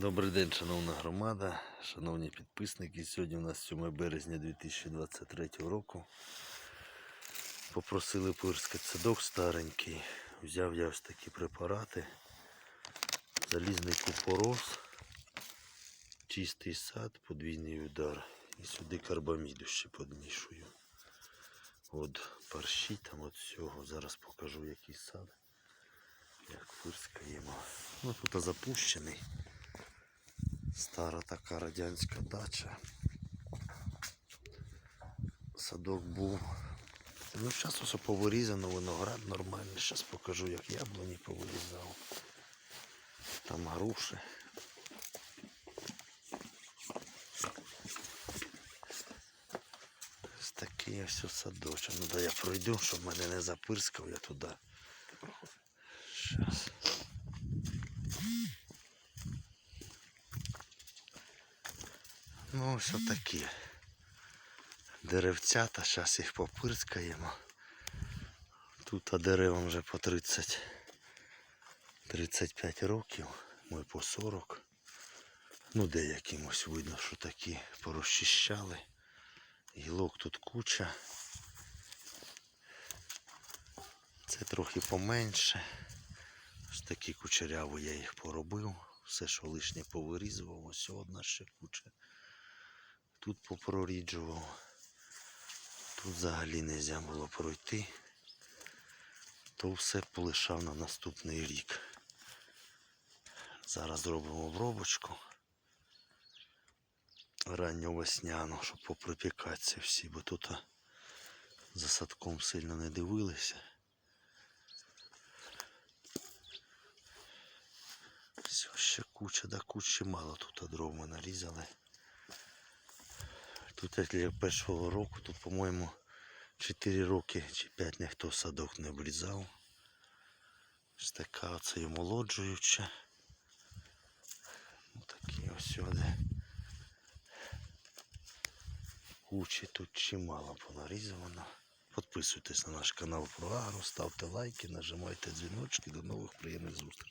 Добрий день, шановна громада, шановні підписники. Сьогодні у нас 7 березня 2023 року. Попросили пирскати садок старенький. Взяв я ось такі препарати. Залізний купорос, чистий сад, подвійний удар. І сюди карбаміду ще підмішую. От парші там от всього. Зараз покажу який сад. Як пирскаємо. Ну тут запущений. Стара така радянська дача. Садок був. Ну, зараз усе повирізано, виноград нормальний. Зараз покажу, як яблуні повирізав. Там груші. Ось такий ось садочок. Ну да я пройду, щоб мене не запирскав, я туди. Щас. Ну, ось такі деревцята, зараз їх попирскаємо. Тут а деревам вже по 30 35 років, ми по 40. Ну, деяким ось видно, що такі порозчищали. Гілок тут куча. Це трохи поменше. Ось такі кучеряві я їх поробив. Все, що лишнє повирізував, ось одна ще куча. Тут попроріджував. Тут взагалі не можна було пройти. То все полишав на наступний рік. Зараз зробимо обробочку. Ранньовесняну, щоб поприпікатися всі, бо тут за садком сильно не дивилися. Все, ще куча, да кучі мало тут дров ми нарізали. Тут як першого року, тут, по-моєму, 4 роки чи 5 ніхто садок не обрізав. Ось така оце і молоджуюча. Ось такі ось сюди. Кучі тут чимало понарізано. Підписуйтесь на наш канал про агро, ставте лайки, нажимайте дзвіночки. До нових приємних зустрічей.